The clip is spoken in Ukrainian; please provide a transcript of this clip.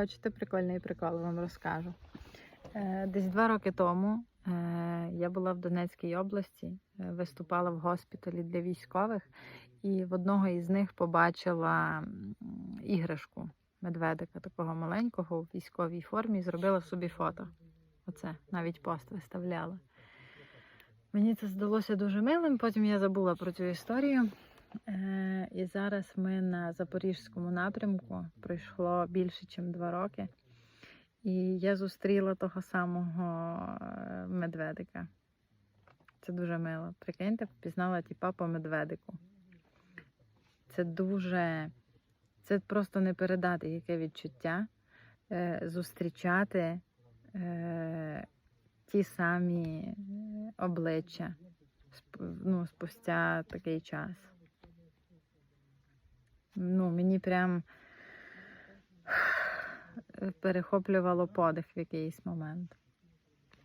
Хочете прикольний прикол, вам розкажу. Е, Десь два роки тому е, я була в Донецькій області, е, виступала в госпіталі для військових, і в одного із них побачила іграшку медведика, такого маленького у військовій формі, зробила собі фото. Оце навіть пост виставляла. Мені це здалося дуже милим, потім я забула про цю історію. І зараз ми на запорізькому напрямку пройшло більше, ніж два роки. І я зустріла того самого е, медведика. Це дуже мило. Прикиньте, впізнала тіпа по медведику. Це дуже, це просто не передати яке відчуття е, зустрічати е, ті самі обличчя ну, спустя такий час. Ну, мені прям перехоплювало подих в якийсь момент.